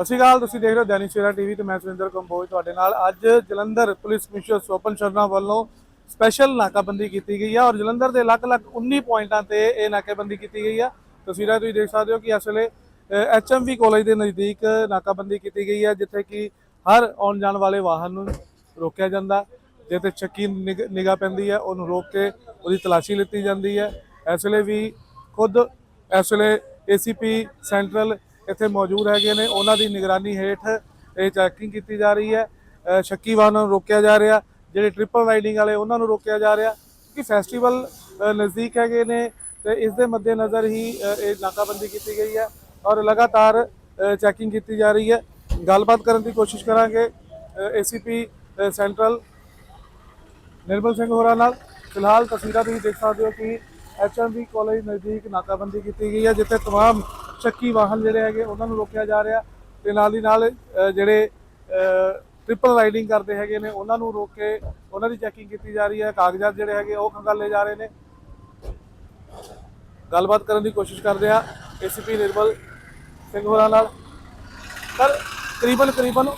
ਸਤਿ ਸ਼੍ਰੀ ਅਕਾਲ, ਤੁਸੀਂ ਦੇਖ ਰਹੇ ਹੋ ਦੈਨਿਕ ਸਵੇਰਾ ਟੀਵੀ ਤੇ ਮੈਂ ਸੁਰਿੰਦਰ ਕੰਬੋਜ ਤੁਹਾਡੇ ਨਾਲ। ਅੱਜ ਜਲੰਧਰ ਪੁਲਿਸ ਕਮਿਸ਼ਨਰ ਸੋਪਨ ਸ਼ਰਮਾ ਵੱਲੋਂ ਸਪੈਸ਼ਲ ਨਾਕਾਬੰਦੀ ਕੀਤੀ ਗਈ ਹੈ ਔਰ ਜਲੰਧਰ ਦੇ ਅਲੱਗ-ਅਲੱਗ 19 ਪੁਆਇੰਟਾਂ ਤੇ ਇਹ ਨਾਕਾਬੰਦੀ ਕੀਤੀ ਗਈ ਹੈ ਤਸਵੀਰਾਂ ਤੁਸੀਂ ਦੇਖ ਸਕਦੇ ਹੋ ਕਿ ਇਸ ਵੇਲੇ ਐਚਐਮਵੀ ਕਾਲਜ ਦੇ ਨਜ਼ਦੀਕ ਨਾਕਾਬੰਦੀ ਕੀਤੀ ਗਈ ਹੈ ਜਿੱਥੇ ਕਿ ਹਰ ਆਉਣ ਜਾਣ ਵਾਲੇ ਵਾਹਨ ਨੂੰ ਰੋਕਿਆ ਜਾਂਦਾ, ਜਿੱਥੇ ਤੇ ਚੱਕੀ ਨਿਗਾਹ ਪੈਂਦੀ ਹੈ ਉਹਨੂੰ ਰੋਕ ਕੇ ਉਹਦੀ ਤਲਾਸ਼ੀ ਲਿੱਤੀ ਜਾਂਦੀ ਹੈ ਇਸ ਵੇਲੇ ਵੀ ਖੁਦ ਇਸ ਵੇਲੇ ਏਸੀਪੀ ਸੈਂਟਰਲ ਇੱਥੇ ਮੌਜੂਦ ਹੈਗੇ ਨੇ ਉਹਨਾਂ ਦੀ ਨਿਗਰਾਨੀ ਹੇਠ ਇਹ ਚੈਕਿੰਗ ਕੀਤੀ ਜਾ ਰਹੀ ਹੈ ਅ, ਸ਼ੱਕੀ ਵਾਹਨਾਂ ਨੂੰ ਰੋਕਿਆ ਜਾ ਰਿਹਾ ਜਿਹੜੇ ਟ੍ਰਿਪਲ ਰਾਈਡਿੰਗ ਵਾਲੇ ਉਹਨਾਂ ਨੂੰ ਰੋਕਿਆ ਜਾ ਰਿਹਾ ਕਿ ਫੈਸਟੀਵਲ ਅ, ਨਜ਼ਦੀਕ ਹੈਗੇ ਨੇ ਤੇ ਇਸ ਦੇ ਮੱਦੇਨਜ਼ਰ ਹੀ ਅ, ਇਹ ਨਾਕਾਬੰਦੀ ਕੀਤੀ ਗਈ ਹੈ ਔਰ ਲਗਾਤਾਰ ਚੈਕਿੰਗ ਕੀਤੀ ਜਾ ਰਹੀ ਹੈ ਗੱਲਬਾਤ ਕਰਨ ਦੀ ਕੋਸ਼ਿਸ਼ ਕਰਾਂਗੇ ਏਸੀਪੀ ਸੈਂਟਰਲ ਨਿਰਮਲ ਸਿੰਘ ਹੋਰਾਂ ਨਾਲ ਫਿਲਹਾਲ ਤਸਵੀਰਾਂ ਤੁਸੀਂ ਦੇਖ ਸਕਦੇ ਹੋ ਕਿ ਐਚਐਮਬੀ ਕਾਲਜ ਨਜ਼ਦੀਕ ਨਾਕਾਬੰਦੀ ਕੀਤੀ ਗਈ ਹੈ ਜਿੱਥੇ तमाम ਚੱਕੀ ਵਾਹਨ ਜਿਹੜੇ ਹੈਗੇ ਉਹਨਾਂ ਨੂੰ ਰੋਕਿਆ ਜਾ ਰਿਹਾ ਤੇ ਨਾਲ ਦੀ ਨਾਲ ਜਿਹੜੇ ਟ੍ਰਿਪਲ ਰਾਈਡਿੰਗ ਕਰਦੇ ਹੈਗੇ ਨੇ, ਉਹਨਾਂ ਨੂੰ ਰੋਕ ਕੇ ਉਹਨਾਂ ਦੀ ਚੈਕਿੰਗ ਕੀਤੀ ਜਾ ਰਹੀ ਹੈ। ਕਾਗਜ਼ਾਤ ਜਿਹੜੇ ਹੈਗੇ ਉਹ ਖੰਗਾਲੇ ਜਾ ਰਹੇ ਨੇ। ਗੱਲਬਾਤ ਕਰਨ ਦੀ ਕੋਸ਼ਿਸ਼ ਕਰਦੇ ਆ ਏਸੀਪੀ ਨਿਰਮਲ ਸਿੰਘ ਹੋਰਾਂ ਨਾਲ। ਸਰ ਕਰੀਬਨ ਕਰੀਬਨ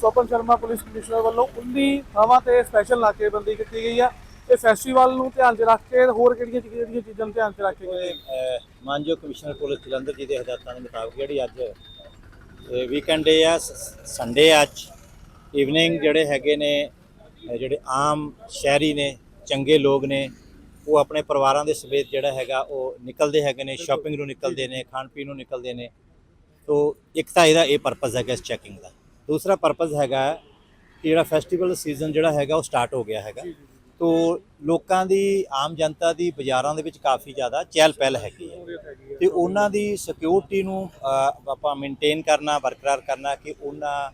ਸੋਪਨ ਸ਼ਰਮਾ ਪੁਲਿਸ ਕਮਿਸ਼ਨਰ ਵੱਲੋਂ 19 ਥਾਵਾਂ ਤੇ ਸਪੈਸ਼ਲ ਨਾਕੇਬੰਦੀ ਕੀਤੀ ਗਈ ਆ। ਇਹ ਫੈਸਟੀਵਲ ਨੂੰ ਧਿਆਨ 'ਚ ਰੱਖ ਕੇ ਹੋਰ ਕਿਹੜੀਆਂ ਕਿਹੜੀਆਂ ਚੀਜ਼ਾਂ ਨੂੰ ਧਿਆਨ 'ਚ ਰੱਖ ਕੇ ਗਏ? ਮਾਨਯੋਗ ਕਮਿਸ਼ਨਰ ਪੁਲਿਸ ਜਲੰਧਰ ਜੀ ਦੇ ਹਦਾਇਤਾਂ ਦੇ ਮੁਤਾਬਕ ਜਿਹੜੀ ਅੱਜ ਵੀਕਐਂਡ ਡੇ ਆ ਸੰਡੇ ਅੱਜ। ਈਵਨਿੰਗ ਜਿਹੜੇ ਹੈਗੇ ਨੇ ਅਹ ਜਿਹੜੇ ਆਮ ਸ਼ਹਿਰੀ ਨੇ ਚੰਗੇ ਲੋਕ ਨੇ ਉਹ ਆਪਣੇ ਪਰਿਵਾਰਾਂ ਦੇ ਸਮੇਤ ਜਿਹੜਾ ਹੈਗਾ ਉਹ ਨਿਕਲਦੇ ਹੈਗੇ ਨੇ ਸ਼ਾਪਿੰਗ ਨੂੰ ਨਿਕਲਦੇ ਨੇ ਖਾਣ ਪੀਣ ਨੂੰ ਨਿਕਲਦੇ ਨੇ। ਤੋ ਇੱਕ ਤਾਂ ਇਹਦਾ ਇਹ ਪਰਪਸ ਹੈਗਾ ਇਸ ਚੈਕਿੰਗ ਦਾ। ਦੂਸਰਾ ਪਰਪਸ ਹੈਗਾ ਕਿ ਜਿਹੜਾ ਫੈਸਟੀਵਲ ਸੀਜ਼ਨ ਜਿਹੜਾ ਹੈਗਾ ਉਹ ਸਟਾਰਟ ਹੋ ਗਿਆ ਹੈਗਾ। ਤੋ ਲੋਕਾਂ ਦੀ, ਆਮ ਜਨਤਾ ਦੀ ਬਾਜ਼ਾਰਾਂ ਦੇ ਵਿੱਚ ਕਾਫੀ ਜ਼ਿਆਦਾ ਚਹਿਲ ਪਹਿਲ ਹੈਗੀ ਹੈ। ਤੇ ਉਹਨਾਂ ਦੀ ਸਿਕਿਉਰਿਟੀ ਨੂੰ ਆਪਾਂ ਮੇਨਟੇਨ ਕਰਨਾ, ਬਰਕਰਾਰ ਕਰਨਾ ਕਿ ਉਹਨਾਂ,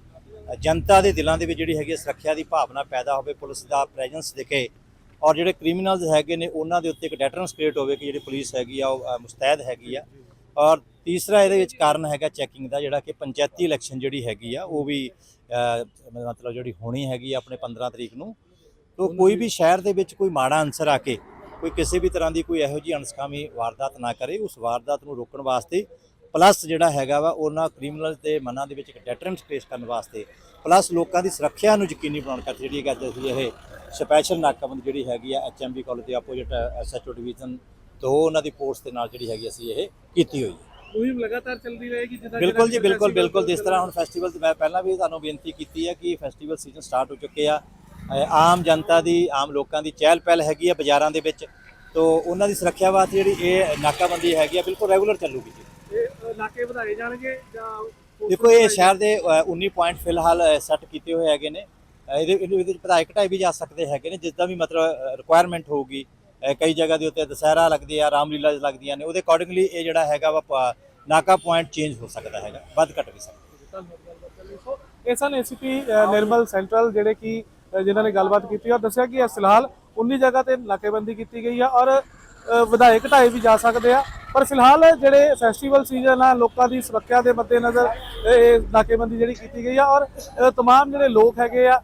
ਜਨਤਾ ਦੇ ਦਿਲਾਂ ਦੇ ਵਿੱਚ ਜਿਹੜੀ ਹੈਗੀ ਹੈ ਸੁਰੱਖਿਆ ਦੀ ਭਾਵਨਾ ਪੈਦਾ ਹੋਵੇ, ਪੁਲਿਸ ਦਾ ਪ੍ਰੈਜ਼ੈਂਸ ਦਿਖੇ। ਔਰ ਜਿਹੜੇ ਕ੍ਰਿਮੀਨਲਸ ਹੈਗੇ ਨੇ, ਉਹਨਾਂ ਦੇ ਉੱਤੇ ਇੱਕ ਡੈਟਰੈਂਸ ਕ੍ਰੀਏਟ ਹੋਵੇ ਕਿ ਜਿਹੜੀ ਪੁਲਿਸ ਹੈਗੀ ਆ, ਉਹ ਮੁਸਤੈਦ ਹੈਗੀ ਆ। ਔਰ ਤੀਸਰਾ ਇਹਦੇ ਵਿੱਚ ਕਾਰਨ ਹੈਗਾ ਚੈਕਿੰਗ ਦਾ, ਜਿਹੜਾ ਕਿ ਪੰਚਾਇਤੀ ਇਲੈਕਸ਼ਨ ਜਿਹੜੀ ਹੈਗੀ ਆ, ਉਹ ਵੀ ਮਤਲਬ ਜਿਹੜੀ ਹੋਣੀ ਹੈਗੀ ਆ ਆਪਣੇ 15 ਤਰੀਕ ਨੂੰ। ਤੋ ਕੋਈ ਵੀ ਸ਼ਹਿਰ ਦੇ ਵਿੱਚ ਕੋਈ ਮਾੜਾ ਅਨਸਰ ਆ ਕੇ ਕੋਈ ਕਿਸੇ ਵੀ ਤਰ੍ਹਾਂ ਦੀ ਕੋਈ ਇਹੋ ਜਿਹੀ ਅਣਸਕਾਮੀ ਵਾਰਦਾਤ ਨਾ ਕਰੇ ਉਸ ਵਾਰਦਾਤ ਨੂੰ ਰੋਕਣ ਵਾਸਤੇ ਪਲੱਸ ਜਿਹੜਾ ਹੈਗਾ ਵਾ ਉਹਨਾਂ ਕ੍ਰਿਮੀਨਲ ਦੇ ਮਨਾਂ ਦੇ ਵਿੱਚ ਇੱਕ ਡੈਟਰੈਂਸ ਪੇਸ਼ ਕਰਨ ਵਾਸਤੇ ਪਲੱਸ ਲੋਕਾਂ ਦੀ ਸੁਰੱਖਿਆ ਨੂੰ ਯਕੀਨੀ ਬਣਾਉਣ ਕਰਕੇ ਜਿਹੜੀ ਹੈਗਾ ਅਸੀਂ ਇਹ ਸਪੈਸ਼ਲ ਨਾਕਾਬੰਦੀ ਜਿਹੜੀ ਹੈਗੀ ਆ ਐਚਐਮਬੀ ਕਾਲਜ ਦੇ opposite S H O division ਤੋਂ ਉਹਨਾਂ ਦੀ ਫੋਰਸ ਦੇ ਨਾਲ ਜਿਹੜੀ ਹੈਗੀ ਅਸੀਂ ਇਹ ਕੀਤੀ ਹੋਈ ਹੈ। ਮੁਹਿੰਮ ਲਗਾਤਾਰ ਚੱਲਦੀ ਰਹੇਗੀ ਜਿੱਦਾਂ ਬਿਲਕੁਲ ਜੀ ਬਿਲਕੁਲ ਬਿਲਕੁਲ ਜਿਸ ਤਰ੍ਹਾਂ ਹੁਣ ਫੈਸਟੀਵਲ ਤੇ ਮੈਂ ਪਹਿਲਾਂ ਵੀ ਤੁਹਾਨੂੰ ਬੇਨਤੀ ਕੀਤੀ ਹੈ ਕਿ ਫੈਸਟੀਵਲ ਸੀਜ਼ਨ ਸਟਾਰਟ ਹੋ ਚੁੱਕੇ ਆ ਆਮ ਜਨਤਾ ਦੀ ਆਮ ਲੋਕਾਂ ਦੀ ਚਹਿਲ ਪਹਿਲ ਹੈਗੀ ਆ ਬਾਜ਼ਾਰਾਂ ਦੇ ਵਿੱਚ। ਤੋ ਉਹਨਾਂ ਦੀ ਸੁਰੱਖਿਆ ਵਾਸਤੇ ਜਿਹੜੀ ਇਹ ਨਾਕਾਬੰਦੀ ਹੈਗੀ ਆ ਬਿਲਕੁਲ ਰੈਗੂਲਰ ਚੱਲੂਗੀ ਜੀ। ਇਹ ਨਾਕੇ ਵਧਾਏ ਜਾਣਗੇ ਜਾਂ ਦੇਖੋ ਇਹ ਸ਼ਹਿਰ ਦੇ ਅ, 19 ਪੁਆਇੰਟ ਫਿਲਹਾਲ ਸੈੱਟ ਕੀਤੇ ਹੋਏ ਹੈਗੇ ਨੇ। ਇਹਦੇ ਇਹਦੇ ਵਿੱਚ ਵਧਾਏ ਘਟਾਏ ਵੀ ਜਾ ਸਕਦੇ ਹੈਗੇ ਨੇ ਜਿਸ ਦਾ ਵੀ ਮਤਲਬ ਰਿਕੁਆਇਰਮੈਂਟ ਹੋਊਗੀ। ਕਈ ਜਗ੍ਹਾ ਦੇ ਉੱਤੇ ਦਸਹਿਰਾ ਲੱਗਦੀ ਆ ਰਾਮਲੀਲਾ ਲੱਗਦੀਆਂ ਨੇ ਉਹਦੇ ਅਕੋਰਡਿੰਗਲੀ ਇਹ ਜਿਹੜਾ ਹੈਗਾ ਵਾ ਨਾਕਾ ਪੁਆਇੰਟ ਚੇਂਜ ਹੋ ਸਕਦਾ ਹੈਗਾ ਵੱਧ ਘਟ ਵੀ ਸਕਦਾ। ਇਹ ਸਨ ਏਸੀਪੀ ਨਿਰਮਲ ਸੈਂਟਰਲ ਜਿਹੜੇ ਕਿ ਜਿਨ੍ਹਾਂ ਨੇ ਗੱਲਬਾਤ ਕੀਤੀ ਔਰ ਦੱਸਿਆ ਕਿ ਇਹ ਫਿਲਹਾਲ 19 ਜਗ੍ਹਾ ਤੇ ਨਾਕੇਬੰਦੀ ਕੀਤੀ ਗਈ ਆ ਔਰ ਵਧਾਏ ਘਟਾਏ ਵੀ ਜਾ ਸਕਦੇ ਆ। ਪਰ ਫਿਲਹਾਲ ਜਿਹੜੇ ਫੈਸਟੀਵਲ ਸੀਜ਼ਨ ਆ ਲੋਕਾਂ ਦੀ ਸੁਰੱਖਿਆ ਦੇ ਮੱਦੇਨਜ਼ਰ ਇਹ ਨਾਕੇਬੰਦੀ ਜਿਹੜੀ ਕੀਤੀ ਗਈ ਆ ਔਰ ਅ, ਤਮਾਮ ਜਿਹੜੇ ਲੋਕ ਹੈਗੇ ਆ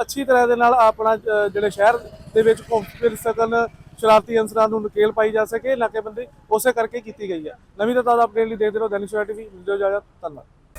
ਅੱਛੀ ਤਰ੍ਹਾਂ ਦੇ ਨਾਲ ਆਪਣਾ ਜਿਹੜੇ ਸ਼ਹਿਰ ਦੇ ਵਿੱਚ ਘੁੰਮ ਫਿਰ ਸਕਣ ਸ਼ਰਾਰਤੀ ਅੰਸਰਾਂ ਨੂੰ ਨਕੇਲ ਪਾਈ ਜਾ ਸਕੇ ਨਾਕੇਬੰਦੀ ਉਸੇ ਕਰਕੇ ਕੀਤੀ ਗਈ ਆ। ਨਵੀਂ ਤਾਂ ਤਾਜ਼ਾ ਅਪਡੇਟ ਲਈ ਦੇਖਦੇ ਰਹੋ ਦੈਨਿਕ ਸਵੇਰਾ ਟੀਵੀ ਵੀਡੀਓ ਇਜਾਜ਼ਤ ਧੰਨਵਾਦ।